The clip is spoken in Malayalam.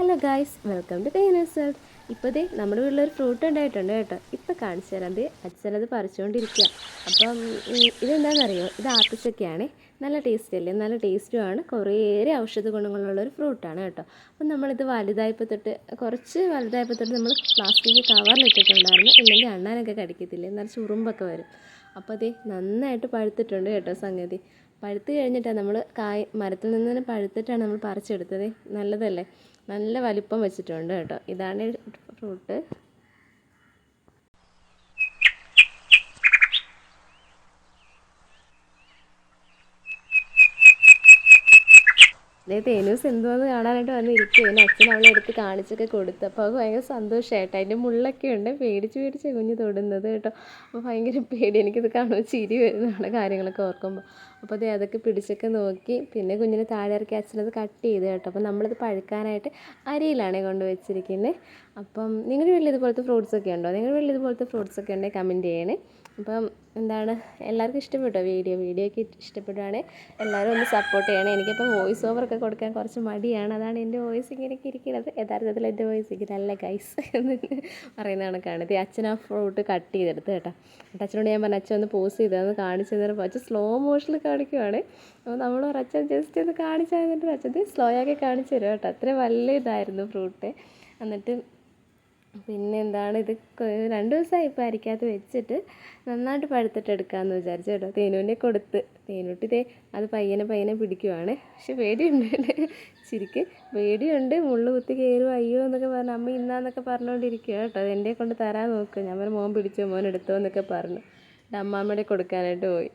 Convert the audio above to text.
ഹലോ ഗായ്സ് വെൽക്കം ടു തേനസൽ ഇപ്പോൾ ദേ നമ്മുടെ വീട്ടിലൊരു ഫ്രൂട്ട് ഉണ്ടായിട്ടുണ്ട് കേട്ടോ. ഇപ്പോൾ കാണിച്ചു തരാം. ദേ അച്ഛനത് പറിച്ചുകൊണ്ടിരിക്കുക അപ്പം ഇതെന്താണെന്നറിയോ ഇത് ആപ്പിച്ചൊക്കെയാണ് നല്ല ടേസ്റ്റ് അല്ലേ? നല്ല ടേസ്റ്റുമാണ് കുറേയേറെ ഔഷധ ഗുണങ്ങളുള്ള ഒരു ഫ്രൂട്ടാണ് കേട്ടോ. അപ്പം നമ്മളിത് വലുതായപ്പോൾ തൊട്ട് കുറച്ച് വലുതായപ്പോൾ തൊട്ട് നമ്മൾ പ്ലാസ്റ്റിക് കവറിലിട്ടിട്ടുണ്ടായിരുന്നു ഇല്ലെങ്കിൽ അണ്ണാനൊക്കെ കടിക്കത്തില്ലേ? നല്ല ചുറുമ്പൊക്കെ വരും. അപ്പോൾ അതേ നന്നായിട്ട് പഴുത്തിട്ടുണ്ട് കേട്ടോ സംഗതി. പഴുത്ത് കഴിഞ്ഞിട്ടാണ് നമ്മൾ കായ് മരത്തിൽ നിന്ന് തന്നെ പഴുത്തിട്ടാണ് നമ്മൾ പറിച്ചെടുത്തത്. നല്ലതല്ലേ? നല്ല വലിപ്പം വെച്ചിട്ടുണ്ട് കേട്ടോ. ഇതാണ് ഫ്രൂട്ട്. അതേ തേനൂസ് എന്തുവന്ന് കാണാനായിട്ട് വന്നിരിക്കുകയാണ് അച്ഛൻ അവളെ എടുത്ത് കാണിച്ചൊക്കെ കൊടുത്തു. അപ്പോൾ അത് ഭയങ്കര സന്തോഷമായിട്ട് അതിന്റെ മുള്ളൊക്കെ ഉണ്ട്. പേടിച്ച് പേടിച്ച് കുഞ്ഞ് തൊടുന്നത് കേട്ടോ. അപ്പോൾ ഭയങ്കര പേടി. എനിക്കിത് കാണുമ്പോൾ ചിരി വരുന്നതാണ് കാര്യങ്ങളൊക്കെ ഓർക്കുമ്പോൾ അപ്പോൾ അതേ അതൊക്കെ പിടിച്ചൊക്കെ നോക്കി. പിന്നെ കുഞ്ഞിനെ താഴെ ഇറക്കി അച്ഛനത് കട്ട് ചെയ്ത് കേട്ടോ. അപ്പോൾ നമ്മളിത് പഴുക്കാനായിട്ട് അരിയിലാണ് കൊണ്ട് വെച്ചിരിക്കുന്നത് അപ്പം നിങ്ങളുടെ വീട്ടിൽ ഇതുപോലത്തെ ഫ്രൂട്ട്സ് ഒക്കെ ഉണ്ടോ? നിങ്ങളുടെ വീട്ടിൽ ഇതുപോലത്തെ ഫ്രൂട്ട്സ് ഒക്കെ ഉണ്ടെങ്കിൽ കമന്റ് ചെയ്യണേ. അപ്പം എന്താണ്? എല്ലാവർക്കും ഇഷ്ടപ്പെട്ടോ വീഡിയോ. വീഡിയോ ഒക്കെ ഇഷ്ടപ്പെടുവാണെങ്കിൽ എല്ലാവരും ഒന്ന് സപ്പോർട്ട് ചെയ്യണം. എനിക്കിപ്പോൾ വോയിസ് ഓവർ ഒക്കെ കൊടുക്കാൻ കുറച്ച് മടിയാണ്. അതാണ് എന്റെ വോയിസ് ഇങ്ങനെയൊക്കെ ഇരിക്കുന്നത്. യഥാർത്ഥത്തിൽ എന്റെ വോയിസ് ഇങ്ങനെ അല്ല ഗൈസ് എന്ന് പറയുന്ന കണക്കാണ്. ഇത് അച്ഛൻ ആ ഫ്രൂട്ട് കട്ട് ചെയ്തെടുത്ത് കേട്ടോ. എന്നിട്ട് അച്ഛനോട് ഞാൻ പറഞ്ഞു അച്ഛൻ ഒന്ന് പോസ് ചെയ്തതെന്ന് കാണിച്ചു തന്നപ്പോൾ അച്ഛൻ സ്ലോ മോഷനിൽ കാണിക്കുവാണ്. അപ്പോൾ നമ്മൾ അച്ഛൻ ജസ്റ്റ് ഒന്ന് കാണിച്ചാൽ തന്നിട്ട് അച്ഛൻ സ്ലോ കാണിച്ചു തരും കേട്ടോ. അത്ര വലിയ ഇതായിരുന്നു ഫ്രൂട്ട് എന്നിട്ട് പിന്നെ എന്താണ് ഇത് രണ്ട് ദിവസമായി ഇപ്പോൾ അരിക്കകത്ത് വെച്ചിട്ട് നന്നായിട്ട് പഴുത്തിട്ട് എടുക്കാമെന്ന് വിചാരിച്ചു കേട്ടോ. തേനൂനെ കൊടുത്ത്. തേനൂട്ടി തേ അത് പയ്യനെ പയ്യനെ പിടിക്കുവാണ്. പക്ഷെ പേടിയുണ്ട്. ശരിക്ക് പേടിയുണ്ട്. മുള്ളു കുത്തി കയറും. അയ്യോ എന്നൊക്കെ പറഞ്ഞു അമ്മ ഇന്നാന്നൊക്കെ പറഞ്ഞുകൊണ്ടിരിക്കുക കേട്ടോ. എന്റെ കൊണ്ട് തരാൻ നോക്കുക ഞാൻ മോൻ പിടിച്ചോ? മോൻ എടുത്തോ എന്നൊക്കെ പറഞ്ഞു അമ്മാമ്മയുടെ കൊടുക്കാനായിട്ട് പോയി.